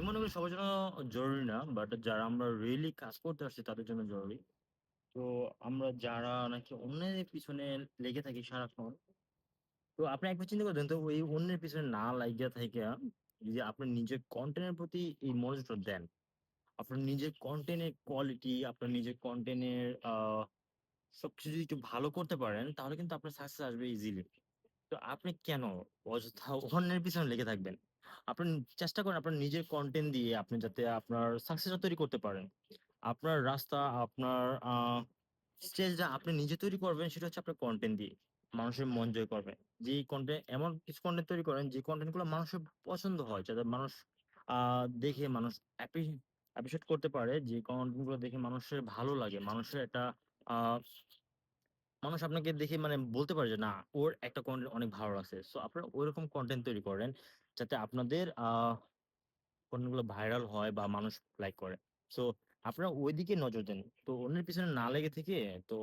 আমি মনে করি সবার জন্য জরুরি না। বাট যারা আমরা রিয়েলি কাজ করতে আসছি তাদের জন্য জরুরি। তো আমরা যারা নাকি অন্যের পিছনে লেগে থাকি সারাক্ষণ। তো আপনি একবার চিন্তা করে দেখেন তো ওই অন্যের পিছনে না লাগিয়া থাইকা যদি আপনি নিজের কনটেন্ট এর প্রতি এই মনোযোগটা দেন। আপনার নিজের কনটেন্ট এর কোয়ালিটি, আপনার নিজের কনটেন্ট এর সবকিছু যদি একটু ভালো করতে পারেন তাহলে কিন্তু আপনার সাকসেস আসবে ইজিলি। তো আপনি কেন অযথা অন্যের পিছনে লেগে থাকবেন? আপনি চেষ্টা করেন আপনার নিজের কন্টেন্ট দিয়ে আপনি যাতে আপনার সাকসেসটা তৈরি করতে পারেন। আপনার রাস্তা, আপনার স্টেজটা আপনি নিজে তৈরি করবেন সেটা হচ্ছে আপনার কন্টেন্ট দিয়ে। মানুষের মন জয় করবেন। যে কনটেন্ট এমন কিছু কনটেন্ট তৈরি করেন যে কনটেন্টগুলো মানুষের পছন্দ হয়। যাতে মানুষ দেখে মানুষ অ্যাপ্রি অ্যাপ্রিশিয়েট করতে পারে যে কনটেন্টগুলো দেখে মানুষের ভালো লাগে। মানুষের একটা মানুষ আপনাকে দেখে মানে বলতে পারে যে, "না, ওর একটা কনটেন্ট অনেক ভালো লাগছে।" সো আপনারা ঐরকম কনটেন্ট তৈরি করেন যাতে আপনাদের আ কনটেন্টগুলো ভাইরাল হয় বা মানুষ লাইক করে। সো আপনারা ঐদিকে নজর দেন। তো অন্যের পিছনে না লেগে থেকে তো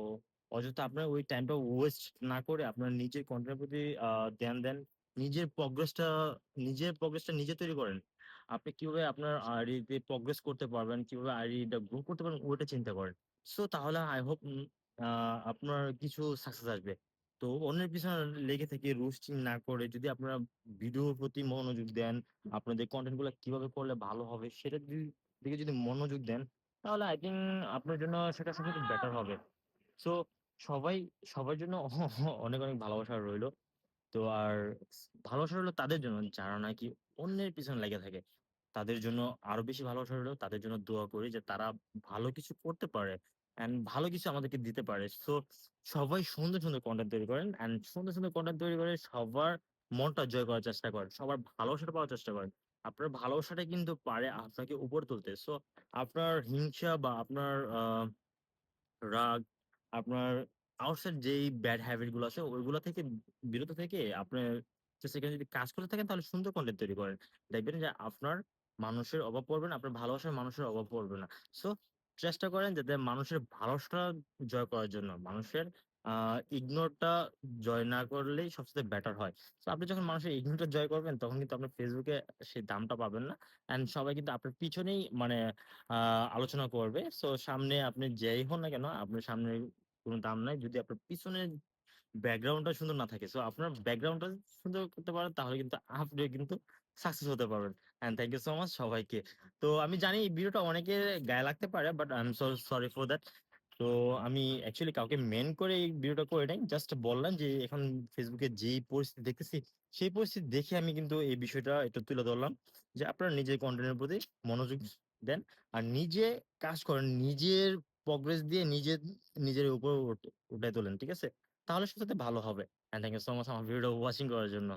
অযথা আপনার ওই টাইমটা ওয়েস্ট না করে আপনার নিজের কনটেন্ট এর প্রতি ধ্যান দেন। নিজের প্রগ্রেসটা নিজের প্রগ্রেসটা নিজে তৈরি করেন। আপনি কীভাবে আপনার আইডিতে প্রগ্রেস করতে পারবেন, কীভাবে আইডিটা গ্রো করতে পারবেন ওইটা চিন্তা করেন। সো তাহলে আই হোপ আপনার কিছু সাকসেস আসবে। তো অন্যের পিছনে লেগে থেকে রোস্টিং না করে যদি আপনারা ভিডিওর প্রতি মনোযোগ দেন, আপনাদের কনটেন্টগুলা কীভাবে করলে ভালো হবে সেটার দিকে যদি মনোযোগ দেন তাহলে আই থিংক আপনার জন্য সেটা সবথেকে বেটার হবে। সো সবাই সবার জন্য অনেক, অনেক ভালোবাসা রইল। তো আর ভালোবাসা রইল তাদের জন্য যারা নাকি অন্যের পিছনে লেগে থাকে। তাদের জন্য আরও বেশি ভালোবাসা রইল। তাদের জন্য দোয়া করি যে তারা ভালো কিছু করতে পারে অ্যান্ড ভালো কিছু আমাদেরকে দিতে পারে। সো সবাই সুন্দর, সুন্দর কনটেন্ট তৈরি করেন অ্যান্ড সুন্দর, সুন্দর কনটেন্ট তৈরি করে সবার মনটা জয় করার চেষ্টা করেন। সবার ভালোবাসাটা পাওয়ার চেষ্টা করেন। আপনার ভালোবাসাটা কিন্তু পারে আপনাকে উপরে তুলতে। সো আপনার হিংসা বা আপনার রাগ, আপনার আউটসাইড যেই ব্যাড হ্যাবিটগুলো আছে ওইগুলো থেকে বিরত থেকে আপনার সেখানে যদি কাজ করে থাকেন তাহলে সুন্দর কনটেন্ট তৈরি করেন। দেখবেন যে আপনার মানুষের অভাব পড়বে না, আপনার ভালোবাসার মানুষের অভাব পড়বে না। সো চেষ্টা করেন যাতে মানুষের ভালোটা জয় করার জন্য। মানুষের আহ ইগনোরটা জয় না করলেই সবচেয়ে বেটার হয়। তো আপনি যখন মানুষের ইগনোরটা জয় করবেন, তখন কিন্তু আপনার ফেসবুকে সেই দামটা পাবেন না। অ্যান্ড সবাই কিন্তু আপনার পিছনেই মানে আলোচনা করবে। সো সামনে আপনি যেই হন না কেন, আপনার সামনে কোনো দাম নাই যদি আপনার পিছনের ব্যাকগ্রাউন্ডটা সুন্দর না থাকে। সো আপনার ব্যাকগ্রাউন্ডটা সুন্দর করতে পারেন, তাহলে কিন্তু আপনি কিন্তু সাকসেস হতে পারবেন। And thank you so much সবাইকে। তো আমি জানি এই ভিডিওটা অনেকে গায়ে লাগতে পারে but I am so sorry for that. তো আমি অ্যাকচুয়ালি কাউকে মেইন করে এই ভিডিওটা করে নাই। জাস্ট বললাম যে এখন এ যেই পরিস্থিতি দেখতেছি, সেই পরিস্থিতি দেখে আমি কিন্তু এই বিষয়টা একটু তুলে ধরলাম। যে আপনারা নিজের কনটেন্ট এর প্রতি মনোযোগ দেন। আর নিজে কাজ করেন। নিজের প্রগ্রেস দিয়ে নিজের নিজের উপর উঠ তোলেন। ঠিক আছে? তাহলে সেটাতে ভালো হবে। And thank you so much আমার ভিডিও ওয়াচিং করার জন্য।